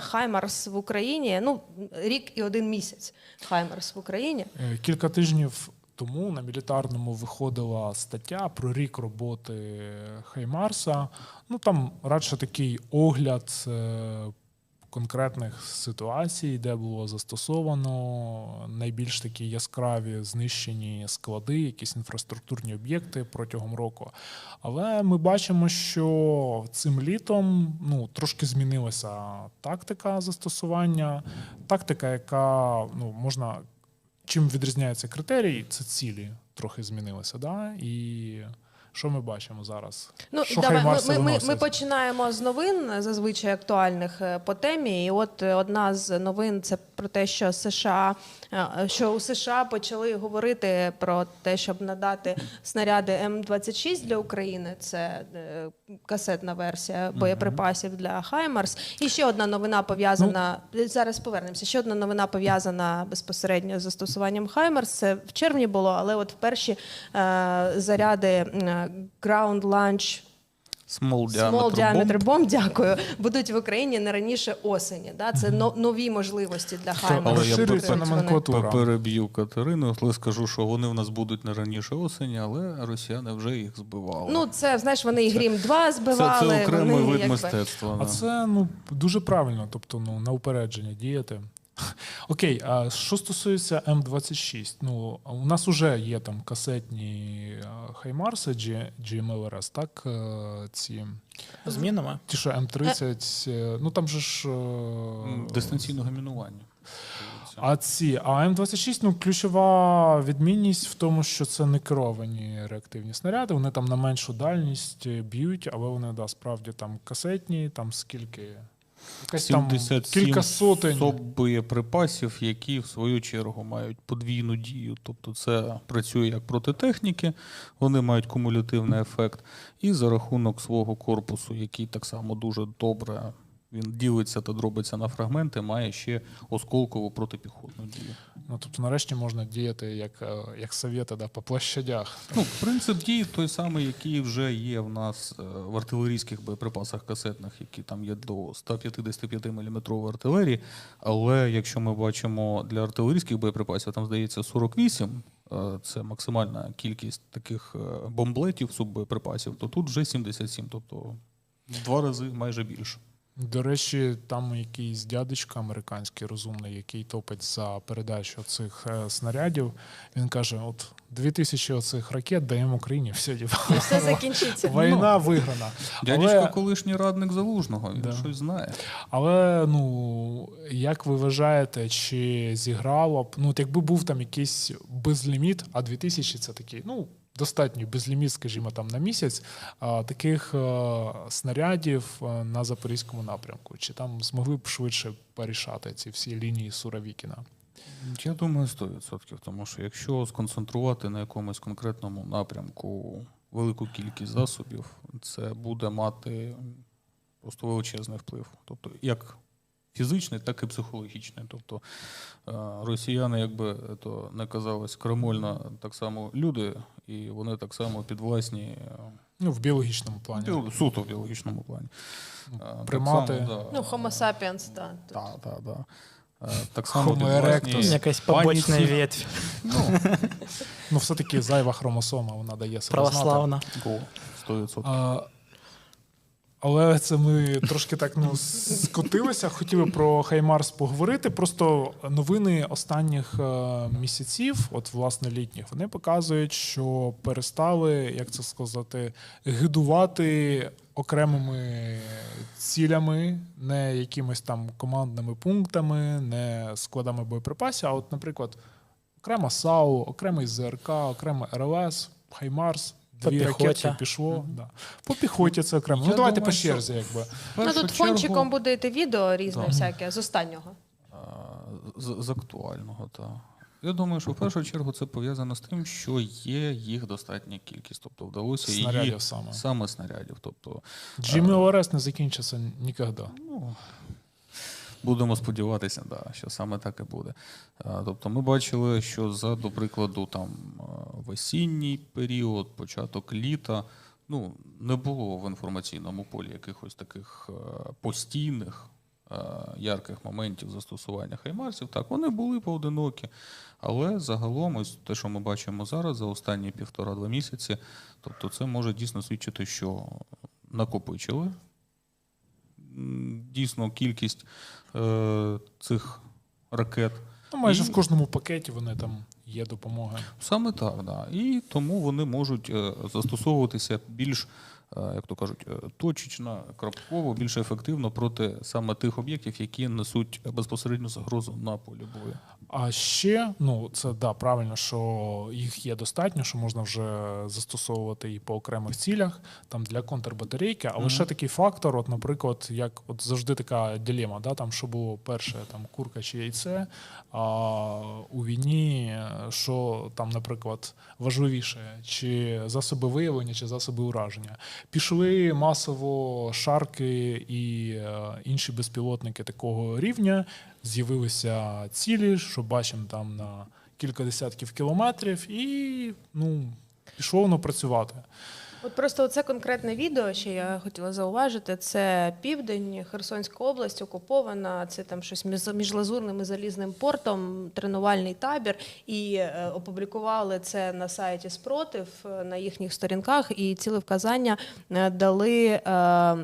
Хаймарс в Україні. Ну, рік і один місяць. Хаймарс в Україні. Е, Кілька тижнів тому на мілітарному виходила стаття про рік роботи Хаймарса. Ну там радше такий огляд е, конкретних ситуацій, де було застосовано найбільш такі яскраві знищені склади, якісь інфраструктурні об'єкти протягом року. Але ми бачимо, що цим літом ну, трошки змінилася тактика застосування, тактика, яка ну, можна чим відрізняються критерії, це цілі трохи змінилися. Да? І що ми бачимо зараз? Ну що давай ми, ми, ми, ми починаємо з новин зазвичай актуальних е, по темі. І от е, одна з новин це про те, що США що у США почали говорити про те, щоб надати снаряди М26 для України. Це е, касетна версія боєприпасів для Хаймарс. І ще одна новина пов'язана. Зараз повернемося. Ще одна новина пов'язана безпосередньо з застосуванням Хаймарс. Це в червні було, але от перші е, заряди е, Ground Launch Small Small diameter bomb. Bomb, дякую, будуть в Україні не раніше осені. Да? Це но- нові можливості для Хаймарс. але я Переб'ю Катерину, але скажу, що вони в нас будуть не раніше осені, але росіяни вже їх збивали. Ну, це знаєш, вони і Грім 2 збивали. це окремий вони, вид якби- мистецтва. А це ну дуже правильно, тобто ну на упередження діяти. Окей, а що стосується М26, ну у нас вже є там касетні Хаймарси GMLRS, так е, ці Змінами? ті, що М30, е, ну там же ж е, Дистанційного мінування. А ці, а М26, ну ключова відмінність в тому, що це не керовані реактивні снаряди. Вони там на меншу дальність б'ють, але вони да, справді там касетні, там скільки. Якась там 77 кілька сотень. соб боєприпасів, які в свою чергу мають подвійну дію. Тобто це працює як проти техніки, вони мають кумулятивний ефект, і за рахунок свого корпусу, який так само дуже добре він ділиться та дробиться на фрагменти, має ще осколкову протипіхотну дію. Ну, тобто, нарешті можна діяти як, е, як совєти да, по площадях. Ну, принцип дії той самий, який вже є в нас е, в артилерійських боєприпасах касетних, які там є до 155 мм артилерії. Але якщо ми бачимо для артилерійських боєприпасів, там здається 48, е, це максимальна кількість таких бомблетів, суббоєприпасів, то тут вже 77, тобто в два рази майже більше. До речі, там якийсь дядечка американський розумний, який топить за передачу цих е, снарядів. Він каже: от 2000 оцих ракет даємо Україні, все діва. І все закінчиться. Війна виграна. Дядечко Але- колишній радник залужного, він Да. щось знає. Але ну як ви вважаєте, чи зіграло б? Ну, от якби був там якийсь безліміт, а 2000 це такий, ну. Достатньо безліміт, скажімо, там на місяць таких снарядів на запорізькому напрямку. Чи там змогли б швидше порішати ці всі лінії Суровікіна? Я думаю, 100%. Тому що якщо сконцентрувати на якомусь конкретному напрямку велику кількість засобів, це буде мати просто величезний вплив. Тобто, як фізичний, так і психологічний. Тобто е, росіяни, якби то не казалось крамольно, так само люди, і вони так само підвласні е, Ну, в біологічному плані. біо- суто в біологічному плані. Е, так примати. само, да. Ну, Homo sapiens, так. Так, так, так. Е, Так само Homo підвласні erectus. Якась побочна ветвь Ну, Ну, все-таки зайва хромосома, вона дає себе знати. православна. Го, 100%. А, але це ми трошки так ну, скотилися. Хотіли про Хаймарс поговорити. Просто новини останніх е, місяців, от власне літніх, вони показують, що перестали, як це сказати, гидувати окремими цілями, не якимись там командними пунктами, не складами боєприпасів. А от, наприклад, окрема САУ, окремий ЗРК, окремий РЛС, Хаймарс. По Дві піхоті. ракетки пішло. Да. По піхоті це окремо. Я ну давайте думаю, по що- черзі, якби. В Ну тут чергу, фончиком буде йти відео різне Да. всяке з останнього. З, з актуального, так. Я думаю, що в першу чергу це пов'язано з тим, що є їх достатня кількість. Тобто вдалося Снарядів її саме. саме снарядів. Тобто, Джиммі ОРС не закінчиться ніколи. ну, будемо сподіватися, да, що саме так і буде. Тобто ми бачили, що за, до прикладу, там а, в осінній період, початок літа, ну, не було в інформаційному полі якихось таких постійних ярких моментів застосування хаймарсів. Так, вони були поодинокі, але загалом, ось те, що ми бачимо зараз за останні півтора-два місяці, тобто це може дійсно свідчити, що накопичили дійсно кількість е, цих ракет. Ну, майже І- в кожному пакеті вони там є допомога. Саме так, да. І тому вони можуть е, застосовуватися більш, як то кажуть, е, точечно, крапково, більш ефективно проти саме тих об'єктів, які несуть безпосередню загрозу на полі бою. А ще, ну це да, правильно, що їх є достатньо, що можна вже застосовувати і по окремих цілях, там для контрбатарейки. Але Мгм. ще такий фактор, от, наприклад, як от завжди така дилема, да, там що було перше, там курка чи яйце. А у війні, що там, наприклад, важливіше, чи засоби виявлення, чи засоби ураження. Пішли масово шарки і е, інші безпілотники такого рівня. З'явилися цілі, що бачимо там на кілька десятків кілометрів, і ну, пішло воно працювати. От просто це конкретне відео, що я хотіла зауважити. Це південь, Херсонська область окупована. Це там щось між між лазурним і залізним портом, тренувальний табір. І е, опублікували це на сайті Спротив е, на їхніх сторінках. І ціле вказання е, дали,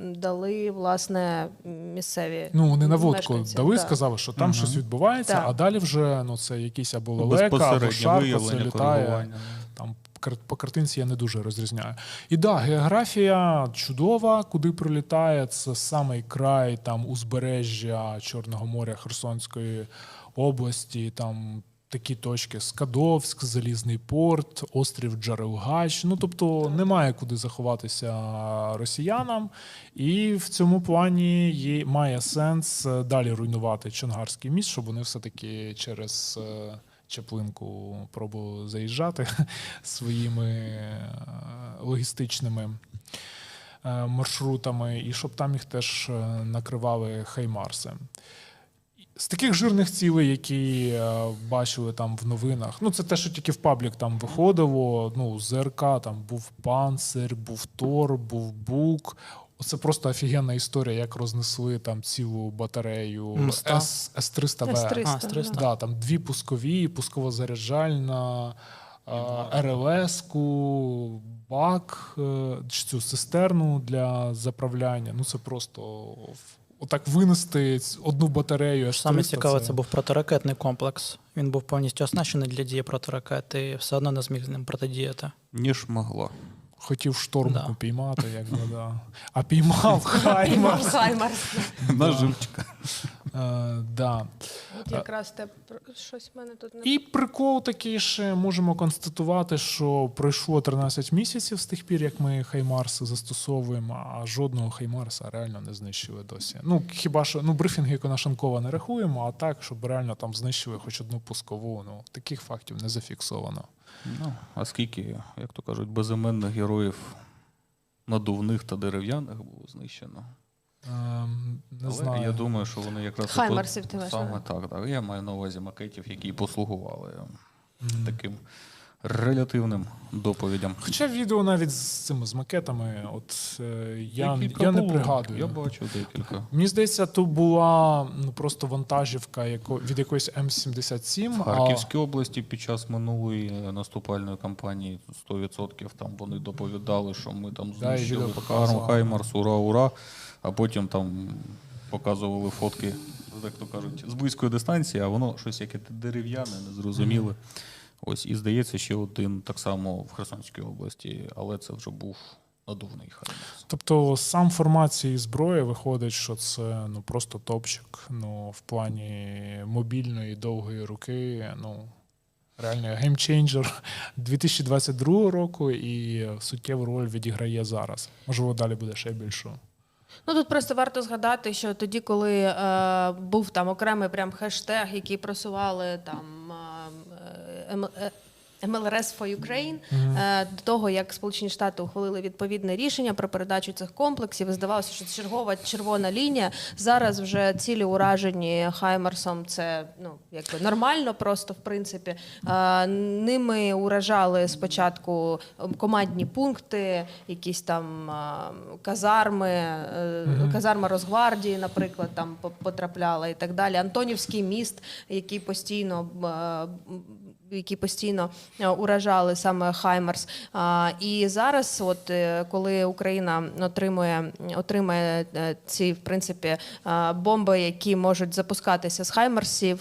дали власне місцеві. Ну, вони наводку мешканці. дали, Так. сказали, що там Мгм. щось відбувається, Так. а далі вже ну, це якийсь або лелека, або шарпа, це літає. Там по картинці я не дуже розрізняю. І да, географія чудова, куди прилітає. Це самий край там узбережжя Чорного моря Херсонської області. Там такі точки: Скадовськ, Залізний порт, острів Джарелгач. Ну тобто немає куди заховатися росіянам. І в цьому плані є, має сенс е, далі руйнувати Чонгарський міст, щоб вони все-таки через. Чаплинку пробували заїжджати своїми е, логістичними е, маршрутами, і щоб там їх теж е, накривали хаймарси. З таких жирних цілей, які бачили там в новинах, ну це те, що тільки в паблік там виходило. Ну, ЗРК там був панцир, був Тор, був Бук. Це просто офігенна історія, як рознесли там цілу батарею М-100? С, С-300В. С-300, А, з 300. Да, там дві пускові, пусково-заряджальна, РЛС-ку, бак, е, чи цю цистерну для заправляння. Ну це просто отак винести одну батарею. Аж Саме 300 цікаве, це був протиракетний комплекс. Він був повністю оснащений для дії протиракет і все одно не зміг з ним протидіяти. Ніж могла. Хотів штормку Да. піймати, якби, да. а піймав Хаймарс. Хаймарс. Наживчика. Е, да. От якраз те щось в мене тут не І прикол такий ще можемо констатувати, що пройшло 13 місяців з тих пір, як ми Хаймарс застосовуємо, а жодного Хаймарса реально не знищили досі. Ну хіба що ну брифінги Конашенкова не рахуємо, а так, щоб реально там знищили хоч одну пускову. Ну таких фактів не зафіксовано. Ну, а скільки, як то кажуть, безіменних героїв надувних та дерев'яних було знищено. Ем, не Але знаю. я думаю, що вони якраз Хаймерсів ти маєш саме так, так. Я маю на увазі макетів, які послугували таким релятивним доповідям. Хоча відео навіть з цими з макетами, от е, я, Декілька я не було. пригадую. Я бачив декілька. Мені здається, то була ну просто вантажівка яко, від якоїсь М77. В а- Харківській області під час минулої наступальної кампанії 100% там вони доповідали, що ми там Да, і знищили відео показували. Хаймарс, ура, ура. А потім там показували фотки, як то кажуть, з близької дистанції, а воно щось яке дерев'яне, незрозуміле. Ось, і здається, ще один так само в Херсонській області, але це вже був надувний Хаймарс. Тобто сам формат цієї зброї виходить, що це ну просто топчик. Ну, в плані мобільної довгої руки. Ну реально геймчейнджер 2022 року і суттєву роль відіграє зараз. Можливо, далі буде ще більшу. Ну тут просто варто згадати, що тоді, коли е, був там окремий прям хештег, який просували там ем- е, for Ukraine, е, до того як Сполучені Штати ухвалили відповідне рішення про передачу цих комплексів. І здавалося, що це чергова червона лінія. Зараз вже цілі уражені Хаймерсом. Це ну якби нормально, просто в принципі. Е, Ними уражали спочатку командні пункти, якісь там казарми, е, казарма Росгвардії, наприклад, там по- потрапляла і так далі. Антонівський міст, який постійно які постійно е, уражали саме Хаймерс. І зараз, от е, коли Україна отримує отримає е, ці в принципі бомби, які можуть запускатися з Хаймерсів,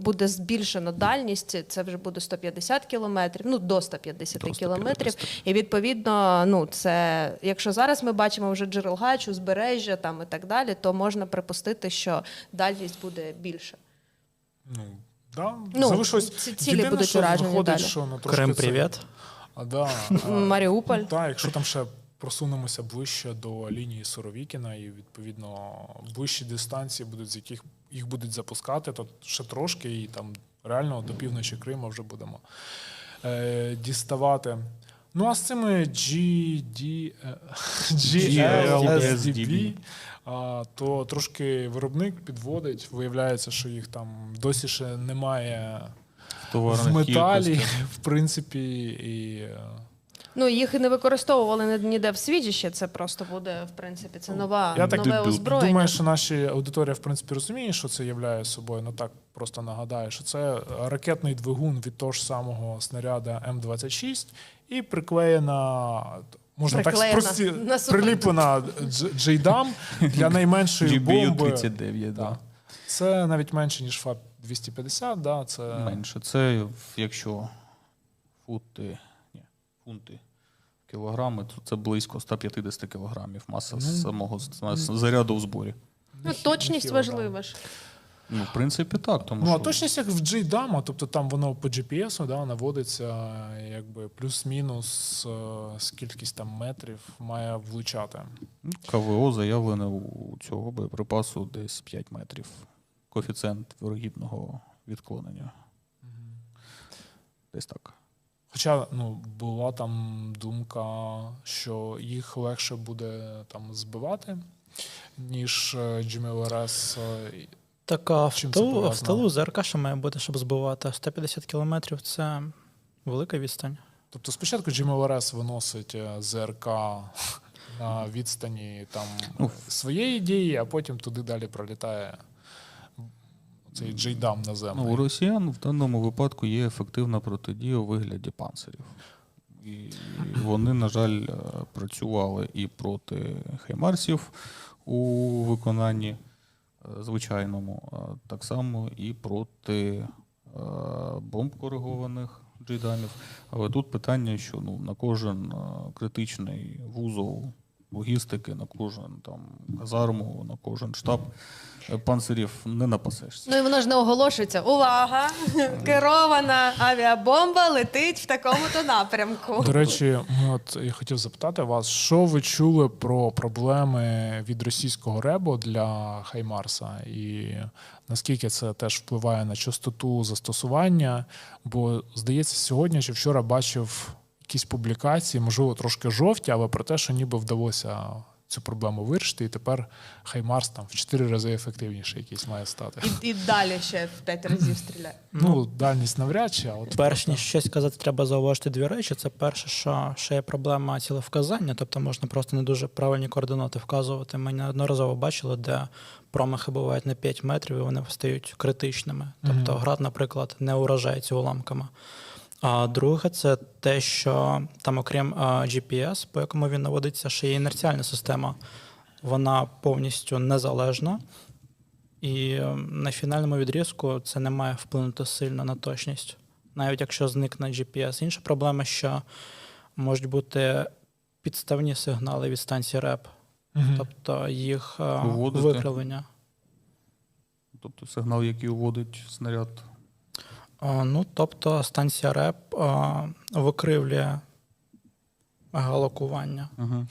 буде збільшено дальність. Це вже буде 150 кілометрів, ну до 150 До кілометрів. І відповідно, ну це якщо зараз ми бачимо вже Джерелгач, узбережжя там і так далі, то можна припустити, що дальність буде більше. Ну, да. Ну, залишилось. ці цілі Єдине, будуть що уражені виходить, далі. Що, ну, трошки це- привіт. А, да, а, Маріуполь. Так, якщо там ще просунемося ближче до лінії Суровікіна, і відповідно ближчі дистанції будуть, з яких їх будуть запускати, то ще трошки, і там реально до півночі Криму вже будемо е, діставати. Ну а з цими GD, е, GLSDB, а, то трошки виробник підводить. Виявляється, що їх там досі ще немає в металі, кількостях. в принципі, і. е, Ну, їх і не використовували ніде в світі ще. Це просто буде, в принципі, це нова, Я так нове озброєння. Думаю, що наші аудиторія в принципі розуміє, що це являє собою. Ну так просто нагадаю, що це ракетний двигун від того ж самого снаряда М26 і приклеєна. Можна Приклеєна так спрості, на приліплена джейдам для найменшої бомби. GBU-39, да. Це навіть менше, ніж ФАП 250, да, це Менше. Це якщо фути, ні, фунти кілограми, то це близько 150 кілограмів маса Ну, самого з- заряду в зборі. Ну, точність важлива ж. Ну, в принципі, так. Тому Ну, а що точність як в JDAM, тобто там воно по GPS да, наводиться, якби плюс-мінус е, з там метрів має влучати. ну, КВО заявлене у цього боєприпасу десь 5 метрів. Коефіцієнт вирогідного відклонення. Десь так. Хоча ну, була там думка, що їх легше буде там збивати, ніж е, GMLRS. Так, а в тилу, в тилу ЗРК що має бути, щоб збивати? 150 кілометрів це велика відстань. Тобто спочатку GMLRS виносить е, ЗРК на відстані там Ну, своєї дії, а потім туди далі пролітає цей JDAM Ну, у росіян в даному випадку є ефективна протидія у вигляді панцирів. І вони, на жаль, е, працювали і проти хаймарсів у виконанні звичайному, так само і проти бомб коригованих джейдамів. Але тут питання, що ну, на кожен критичний вузол логістики, на кожен там казарму, на кожен штаб е, панцирів не напасешся. Ну і воно ж не оголошується. Увага! Керована авіабомба летить в такому-то напрямку. До речі, от я хотів запитати вас, що ви чули про проблеми від російського ребо для Хаймарса, і наскільки це теж впливає на частоту застосування? Бо здається, сьогодні чи вчора бачив якісь публікації, можливо, трошки жовті, але про те, що ніби вдалося цю проблему вирішити, і тепер Хаймарс там в 4 рази ефективніше якийсь має стати. І, і далі ще в п'ять разів стріляє. Ну, дальність навряд чи, а от Перш ніж щось казати, треба зауважити дві речі. Це перше, що ще є проблема цілевказання, тобто можна просто не дуже правильні координати вказувати. Ми неодноразово бачили, де промахи бувають на 5 метрів, і вони стають критичними. Тобто град, наприклад, не уражається уламками. А друге, це те, що там, окрім а, GPS, по якому він наводиться, ще є інерціальна система. Вона повністю незалежна. І е, на фінальному відрізку це не має вплинути сильно на точність, навіть якщо зникне GPS. Інша проблема, що можуть бути підставні сигнали від станції РЕП, Мгм. тобто їх е, викривлення. Тобто сигнал, який уводить снаряд. Ну, тобто станція РЕП викривлює галокування. Угу.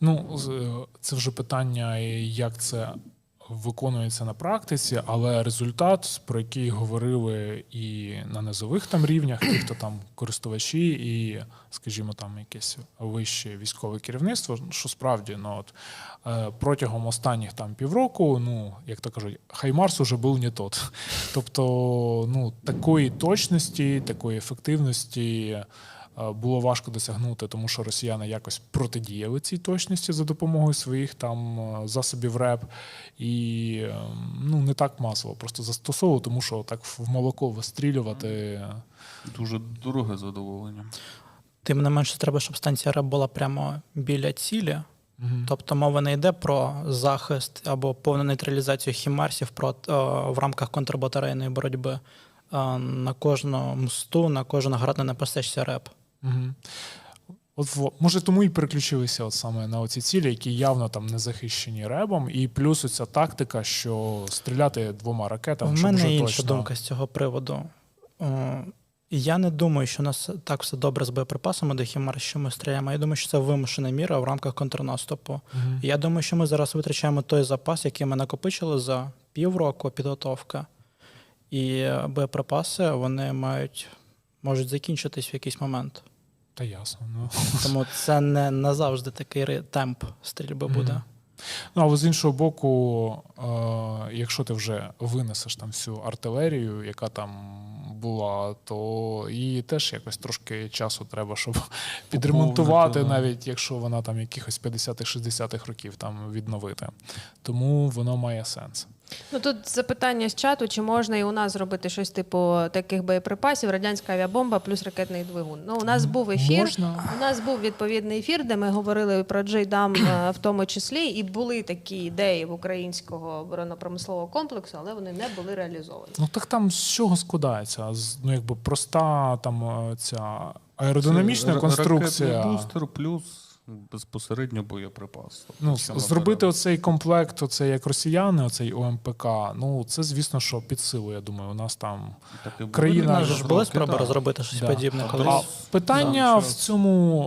Ну, е, це вже питання, як це виконується на практиці, але результат, про який говорили і на низових там рівнях, ті, хто там користувачі, і, скажімо, там якесь вище військове керівництво, що справді ну, от, е, протягом останніх там півроку, ну, як то кажуть, Хаймарс уже був не тот. Тобто, ну, такої точності, такої ефективності. Е, Було важко досягнути, тому що росіяни якось протидіяли цій точності за допомогою своїх там е, засобів РЕП, і е, ну не так масово просто застосовували, тому що так в молоко вистрілювати. Дуже дороге задоволення. Тим не менше, треба, щоб станція РЕП була прямо біля цілі. Мгм. Тобто мова не йде про захист або повну нейтралізацію хімарсів проти, в рамках контрбатарейної боротьби. Е, На кожному мосту, на кожен град не напасешся реп. Мгм. От може тому і переключилися от саме на оці цілі, які явно там не захищені ребом, і плюс оця тактика, що стріляти двома ракетами, У щоб мене вже інша точно. думка з цього приводу. Я не думаю, що у нас так все добре з боєприпасами до Хімарс, що ми стріляємо. Я думаю, що це вимушена міра в рамках контрнаступу. Мгм. Я думаю, що ми зараз витрачаємо той запас, який ми накопичили за півроку підготовки. І боєприпаси вони мають можуть закінчитись в якийсь момент. Та ясно. Ну. Тому це не назавжди такий темп стрільби буде. Ну, але з іншого боку, е, якщо ти вже винесеш там всю артилерію, яка там була, то її теж якось трошки часу треба, щоб підремонтувати, навіть якщо вона там якихось 50-60-х років там відновити. Тому воно має сенс. Ну тут запитання з чату: чи можна і у нас зробити щось типу таких боєприпасів, радянська авіабомба плюс ракетний двигун. Ну, у нас був ефір. Можна. У нас був відповідний ефір, де ми говорили про Джейдам в тому числі, і були такі ідеї в українського оборонно-промислового комплексу, але вони не були реалізовані. Ну так там з чого складається? З, Ну, якби проста там е, ця аеродинамічна Це конструкція. Ракетний бустер плюс безпосередньо боєприпас. Тобто, Ну, зробити оцей комплект, оцей як росіяни, оцей ОМПК. Ну це звісно, що під силу. Я думаю, у нас там Так і країна- ж були Розробки, спроби розробити щось Да. подібне колись. а питання Да, в цьому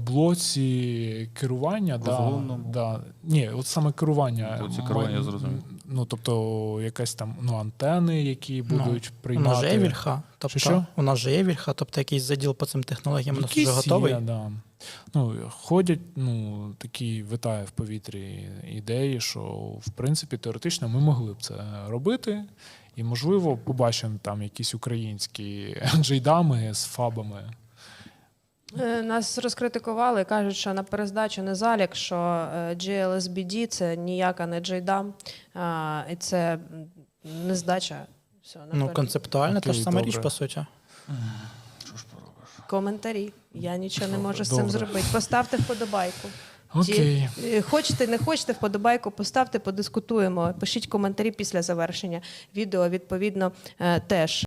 е, блоці керування, да, да, ні, от саме керування. Блоці керування, я зрозумів. Ну тобто, якась там ну антени, які Ну, будуть У приймати. нас же є вільха, тобто Що-що? у нас же є вільха, тобто якийсь заділ по цим технологіям у нас вже готовий. Є, да. Ну, ходять ну, такі витає в повітрі ідеї, що в принципі теоретично ми могли б це робити. І, можливо, побачимо там якісь українські джейдами з фабами. Е, Нас розкритикували, кажуть, що на перездачу не залік, що е, GLSBD – це ніяка не джейдам, і це не здача. Все, Ну, наперед. концептуально та ж сама добре. річ, по суті. Коментарі. Я нічого не можу з Добре. цим зробити. Поставте вподобайку. Окей. Ті- е, Хочете, не хочете вподобайку, поставте, подискутуємо. Пишіть коментарі після завершення відео, відповідно, теж.